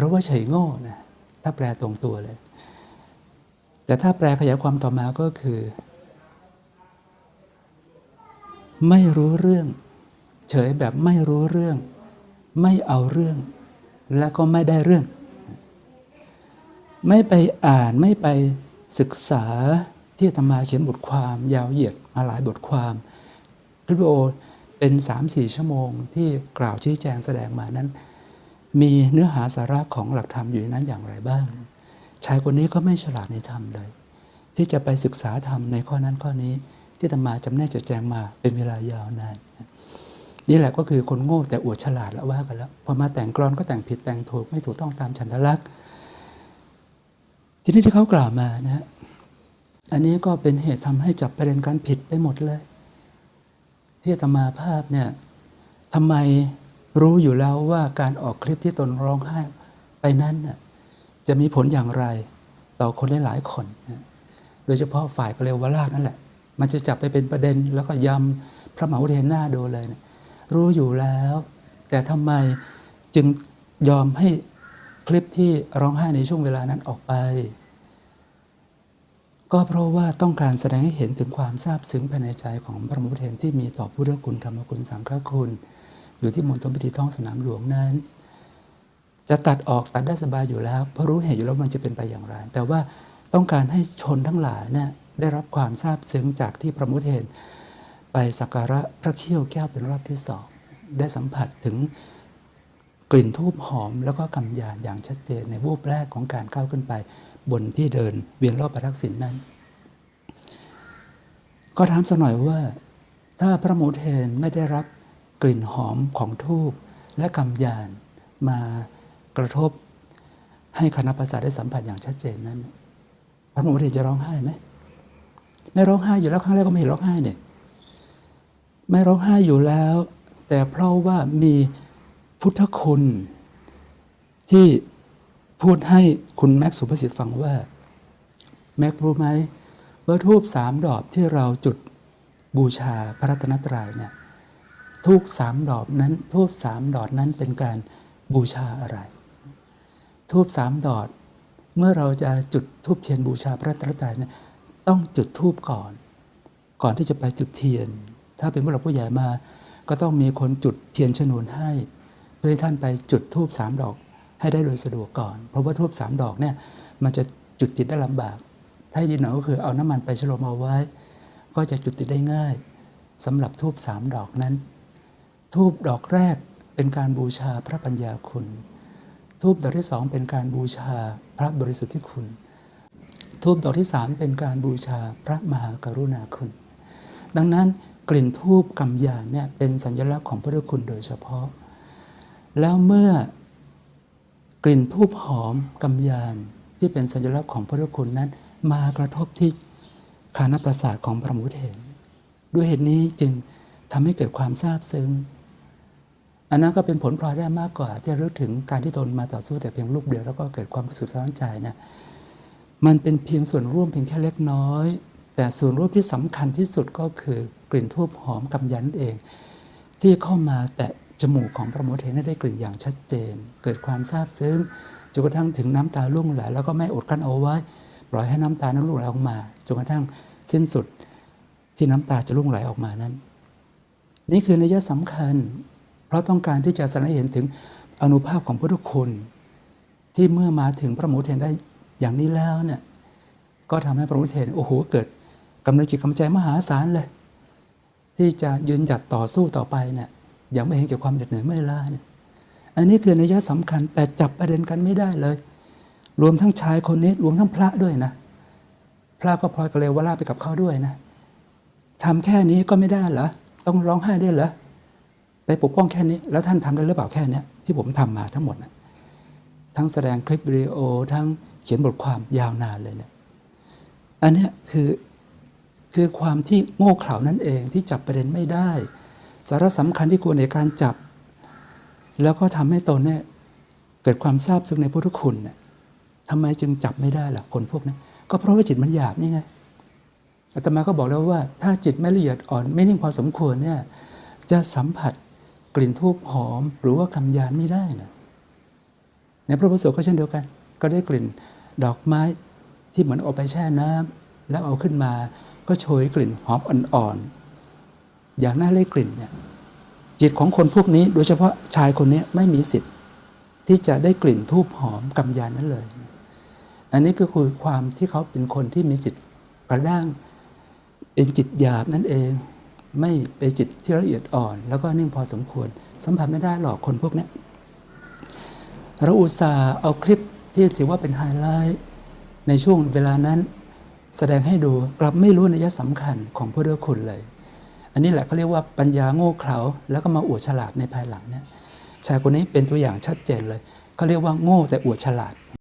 แปลว่าเฉยโง่นะถ้าแปลตรงตัวเลย แต่ถ้าแปลขยายความต่อมาก็คือ ไม่รู้เรื่อง เฉยแบบไม่รู้เรื่อง ไม่เอาเรื่อง และก็ไม่ได้เรื่อง ไม่ไปอ่านไม่ไปศึกษาที่อาตมาเขียนบทความยาวเหยียดมาหลายบทความคลิปวิดีโอเป็น 3-4 ชั่วโมงที่กล่าวชี้แจงแสดงมานั้น มีเนื้อหาสาระของหลักธรรมอยู่ในนั้นอย่างไรบ้าง ชายคนนี้ก็ไม่ฉลาดในธรรมเลย ที่จะไปศึกษาธรรมในข้อนั้นข้อนี้ ที่อาตมาจำแนกจดแจงมาเป็นเวลายาวนานนี่แหละก็คือคนโง่แต่อวดฉลาดแล้วว่ากันแล้วพอมาแต่งกรอนก็แต่งผิดแต่งถูกไม่ถูกต้องตามฉันทลักษณ์ทีนี้ที่เขากล่าวมานะอันนี้ก็เป็นเหตุทำให้จับประเด็นการผิดไปหมดเลย ที่อาตมาภาพเนี่ยทำไม รู้อยู่แล้วว่าการออกคลิปที่ตนร้องไห้ไปนั้นจะมีผลอย่างไรต่อคนหลายๆคน โดยเฉพาะฝ่ายกเลวราชนั่นแหละ มันจะจับไปเป็นประเด็นแล้วก็ยำพระมหาวุฒิหน้าดูเลยนี่ยรู้อยู่แล้ว แต่ทำไมจึงยอมให้คลิปที่ร้องไห้ในช่วงเวลานั้นออกไป ก็เพราะว่าต้องการแสดงให้เห็นถึงความซาบซึ้งภายในใจของพระมุเทนที่มีต่อพุทธคุณธรรมคุณสังฆคุณ อยู่ที่มณฑลพิธีท้องสนามหลวงนั้น จะตัดออกตัดได้สบายอยู่แล้ว เพราะรู้เหตุอยู่แล้วมันจะเป็นไปอย่างไร แต่ว่าต้องการให้ชนทั้งหลายเนี่ยได้รับความซาบซึ้งจากที่พระมุทเทนไปสักการะพระเขี้ยวแก้วเป็นรอบที่สองได้สัมผัสถึงกลิ่นทูบหอมแล้วก็กำยานอย่างชัดเจนในวูบแรกของการก้าวขึ้นไป บนที่เดินเวียนรอบประทักษิณนนั้น ก็ถามสักหน่อยว่า ถ้าพระโมเทนไม่ได้รับ กลิ่นหอมของทูบและกำยานมากระทบให้คณะประสาทได้สัมผัสอย่างชัดเจนนั้นพระมเทนจะร้องไห้ไหมไม่ร้องไห้อยู่แล้วครั้งแรกก็ไม่เห็นร้องไห้เนี่ยไม่ร้องไห้อยู่แล้ว แต่เพราะว่ามีพุทธคุณ ที่พูดให้คุณแม็กซ์สุภสิทธิ์ฟังว่า แม็กซ์รู้ไหมว่าทูบสามดอกที่เราจุดบูชาพระรัตนตรัยเนี่ย ทูบสามดอกนั้นทูบสามดอกนั้นเป็นการบูชาอะไร ทูบสามดอกเมื่อเราจะจุดทูบเทียนบูชาพระตรัตนตรัยเนี่ยต้องจุดทูบก่อน ก่อนที่จะไปจุดเทียน ถ้าเป็นผู้หลักผู้ใหญ่มา ก็ต้องมีคนจุดเทียนชนวนให้ เพื่อให้ท่านไปจุดทูบสามดอกให้ได้โดยสะดวกก่อน เพราะว่าทูบสามดอกเนี่ยมันจะจุดติดได้ลำบาก ถ้าดีหน่อยก็คือเอาน้ำมันไปฉโลมเอาไว้ ก็จะจุดติดได้ง่ายสำหรับทูบสามดอกนั้น ทูบดอกแรกเป็นการบูชาพระปัญญาคุณ ทูบดอกที่สองเป็นการบูชาพระบริสุทธิคุณ ทูบดอกที่สามเป็นการบูชาพระมหากรุณาคุณ ดังนั้นกลิ่นทูบกำยานเนี่ยเป็นสัญลักษณ์ของพระคุณโดยเฉพาะ แล้วเมื่อกลิ่นทูบหอมกำยานที่เป็นสัญลักษณ์ของพระคุณนั้น มากระทบที่คานประสาทของพระมุเถนด้วยเหตุนี้จึงทำให้เกิดความซาบซึ้ง อันนั้นก็เป็นผลพลอยได้มากกว่า ที่รู้ถึงการที่ตนมาต่อสู้แต่เพียงลูกเดียวแล้วก็เกิดความรู้สึกสะท้านใจนะมันเป็นเพียงส่วนร่วมเพียงแค่เล็กน้อย แต่ส่วนร่วมที่สำคัญที่สุดก็คือกลิ่นทูบหอมกำยันเอง ที่เข้ามาแตะจมูกของพระโมเทนได้กลิ่นอย่างชัดเจน เกิดความซาบซึ้งจนกระทั่งถึงน้ำตาล่วงไหลแล้วก็ไม่อดกั้นเอาไว้ปล่อยให้น้ำตานั้นล่วงไหลออกมาจนกระทั่งสิ้นสุดที่น้ำตาจะล่วงไหลออกมานั้น นี่คือนัยสำคัญ เพราะต้องการที่จะแสดงเห็นถึงอนุภาพของพุทธคุณ ที่เมื่อมาถึงพระโมเทนได้อย่างนี้แล้วเนี่ยก็ทำให้พระโมเทนโอ้โหเกิดกำลังจิตกำใจมหาศาลเลย ที่จะยืนหยัดต่อสู้ต่อไปเนี่ยอย่างไม่เห็นเกี่ยวความเหน็ดเหนื่อยเมื่อยล้าเนี่ยอันนี้คือนัยสำคัญแต่จับประเด็นกันไม่ได้เลย รวมทั้งชายคนนี้รวมทั้งพระด้วยนะ พระก็พลอยกระเลววราไปกับเขาด้วยนะทำแค่นี้ก็ไม่ได้เหรอต้องร้องไห้ด้วยเหรอ ไปปกป้องแค่นี้ แล้วท่านทำได้หรือเปล่าแค่นี้ที่ผมทำมาทั้งหมดนะทั้งแสดงคลิปวิดีโอทั้งเขียนบทความยาวนานเลยเนี่ยอันนี้คือคือความที่โง่เขลานั่นเองที่จับประเด็นไม่ได้ สาระสำคัญที่ควรในการจับ แล้วก็ทำให้ตนเนี่ยเกิดความทราบซึ้งในพุทธคุณเนี่ยทำไมจึงจับไม่ได้ล่ะคนพวกนี้ก็เพราะว่าจิตมันหยาบนี่ไงอาตมาก็บอกแล้วว่า ถ้าจิตไม่ละเอียดอ่อนไม่นิ่งพอสมควรเนี่ยจะสัมผัส กลิ่นทูบหอม หรือว่าคำยานไม่ได้นะในพระพุทธโสก็เช่นเดียวกัน ก็ได้กลิ่นดอกไม้ที่เหมือนเอาไปแช่น้ำแล้วเอาขึ้นมาก็โชยกลิ่นหอมอ่อนๆอย่างน่าเล่กลิ่นเนี่ยจิตของคนพวกนี้โดยเฉพาะชายคนนี้ไม่มีสิทธิ์ ที่จะได้กลิ่นทูบหอมกำยานนั้นเลย อันนี้ก็คือความที่เขาเป็นคนที่มีจิตกระด้างเป็นจิตหยาบนั่นเอง ไม่เป็นจิตที่ละเอียดอ่อน แล้วก็นิ่งพอสมควร สัมผัสไม่ได้หรอกคนพวกนี้เราอุตส่าห์เอาคลิปที่ถือว่าเป็นไฮไลท์ในช่วงเวลานั้นแสดงให้ดูกลับไม่รู้นัยสำคัญของพระเดชคุณเลย อันนี้แหละเขาเรียกว่าปัญญาโง่เขลาแล้วก็มาอวดฉลาดในภายหลังเนี่ยชายคนนี้เป็นตัวอย่างชัดเจนเลยเขาเรียกว่าโง่แต่อวดฉลาด